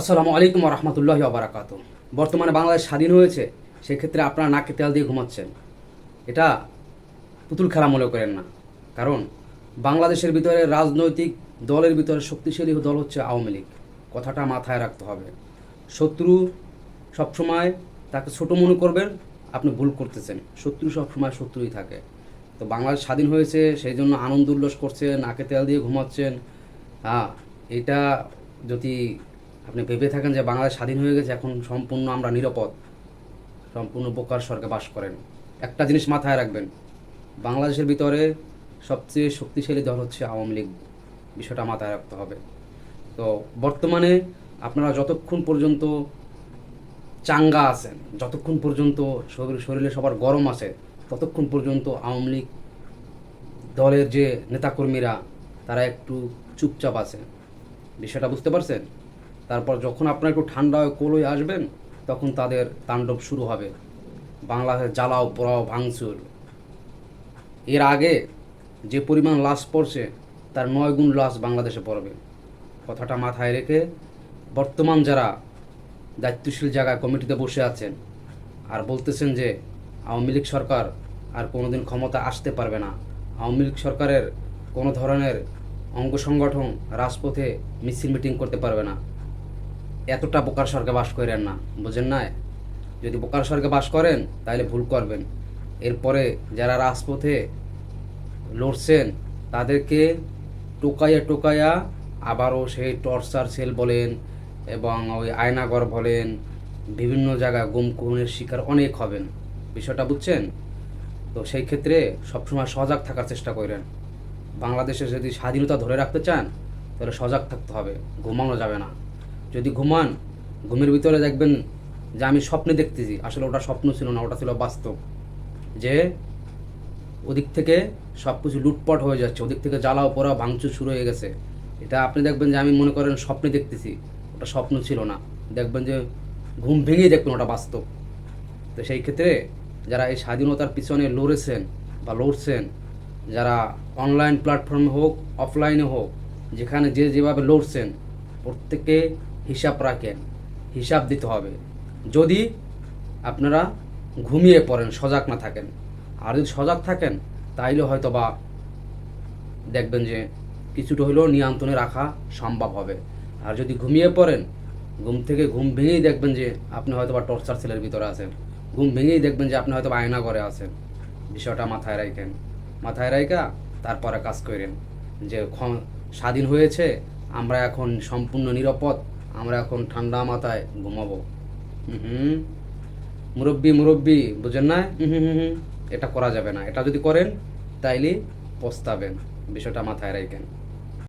আসসালামু আলাইকুম রহমতুল্লাহ আবরাকাত বর্তমানে বাংলাদেশ স্বাধীন হয়েছে, সেক্ষেত্রে আপনারা নাকে তেল দিয়ে ঘুমাচ্ছেন। এটা পুতুল খেলা মনে করেন না। কারণ বাংলাদেশের ভিতরে রাজনৈতিক দলের ভিতরে শক্তিশালী দল হচ্ছে আওয়ামী লীগ। কথাটা মাথায় রাখতে হবে। শত্রু সবসময় তাকে ছোট মনে করবেন, আপনি ভুল করতেছেন। শত্রু সবসময় শত্রুই থাকে। তো বাংলাদেশ স্বাধীন হয়েছে, সেই জন্য আনন্দ উল্লাস করছেন, নাকে তেল দিয়ে ঘুমাচ্ছেন। হ্যাঁ এটা যদি আপনি ভেবে থাকেন যে বাংলাদেশ স্বাধীন হয়ে গেছে, এখন সম্পূর্ণ আমরা নিরাপদ। সম্পূর্ণ বোকার স্বর্গে বাস করেন। একটা জিনিস মাথায় রাখবেন, বাংলাদেশের ভিতরে সবচেয়ে শক্তিশালী দল হচ্ছে আওয়ামী লীগ। বিষয়টা মাথায় রাখতে হবে। তো বর্তমানে আপনারা যতক্ষণ পর্যন্ত চাঙ্গা আছেন, যতক্ষণ পর্যন্ত শরীর, শরীরে সবার গরম আছে, ততক্ষণ পর্যন্ত আওয়ামী লীগ দলের যে নেতাকর্মীরা, তারা একটু চুপচাপ আছে। বিষয়টা বুঝতে পারছেন? তারপর যখন আপনার একটু ঠান্ডা হয়ে কোলোয় আসবেন, তখন তাদের তাণ্ডব শুরু হবে। বাংলাদেশ জ্বালাও, পোড়াও, ভাঙচুর। এর আগে যে পরিমাণ লাশ পড়ছে, তার নয় গুণ লাশ বাংলাদেশে পড়বে। কথাটা মাথায় রেখে বর্তমান যারা দায়িত্বশীল জায়গায় কমিটিতে বসে আছেন আর বলতেছেন যে আওয়ামী লীগ সরকার আর কোনোদিন ক্ষমতা আসতে পারবে না, আওয়ামী লীগ সরকারের কোনো ধরনের অঙ্গ সংগঠন রাজপথে মিছিল মিটিং করতে পারবে না। এতটা বোকার স্বর্গে বাস করেন না, বুঝেন না যদি বোকার স্বর্গে বাস করেন তাহলে ভুল করবেন। এরপরে যারা রাজপথে লড়ছেন, তাদেরকে টোকাইয়া টোকাইয়া আবারও সেই টর্চার সেল বলেন এবং ওই আয়নাগর বলেন, বিভিন্ন জায়গায় গুম খুনের শিকার অনেক হবেন। বিষয়টা বুঝছেন? তো সেই ক্ষেত্রে সবসময় সজাগ থাকার চেষ্টা করেন। বাংলাদেশে যদি স্বাধীনতা ধরে রাখতে চান, তাহলে সজাগ থাকতে হবে, ঘুমানো যাবে না। যদি ঘুমান, ঘুমের ভিতরে দেখবেন যে আমি স্বপ্নে দেখতেছি। আসলে ওটা স্বপ্ন ছিল না, ওটা ছিল বাস্তব। যে ওদিক থেকে সব কিছু লুটপাট হয়ে যাচ্ছে, ওদিক থেকে জ্বালাও পোড়া ভাঙচুর শুরু হয়ে গেছে। এটা আপনি দেখবেন যে আমি মনে করেন স্বপ্নে দেখতেছি, ওটা স্বপ্ন ছিল না। দেখবেন যে ঘুম ভেঙেই দেখবেন ওটা বাস্তব। তো সেই ক্ষেত্রে যারা এই স্বাধীনতার পিছনে লড়েছেন বা লড়ছেন, যারা অনলাইন প্ল্যাটফর্মে হোক অফলাইনে হোক, যেখানে যে যেভাবে লড়ছেন, প্রত্যেকে হিসাব রাখেন, হিসাব দিতে হবে। যদি আপনারা ঘুমিয়ে পড়েন, সজাগ না থাকেন, আর যদি সজাগ থাকেন, তাইলে হয়তো বা দেখবেন যে কিছুটা হলেও নিয়ন্ত্রণে রাখা সম্ভব হবে। আর যদি ঘুমিয়ে পড়েন, ঘুম থেকে ঘুম ভেঙেই দেখবেন যে আপনি হয়তো বা টর্চার সেলের ভিতরে আছেন। ঘুম ভেঙেই দেখবেন যে আপনি হয়তো বা আয়না করে আছেন। বিষয়টা মাথায় রাখেন মাথায় রাখা তারপরে কাজ করেন। যে স্বাধীন হয়েছে, আমরা এখন সম্পূর্ণ নিরাপদ আমরা এখন ঠান্ডা মাথায় ঘুমাবো। হুম। মুরব্বী, মুরব্বি, বুঝেন না? হুম হুম এটা করা যাবে না। এটা যদি করেন, তাইলে পস্তাবেন। বিষয়টা মাথায় রাখেন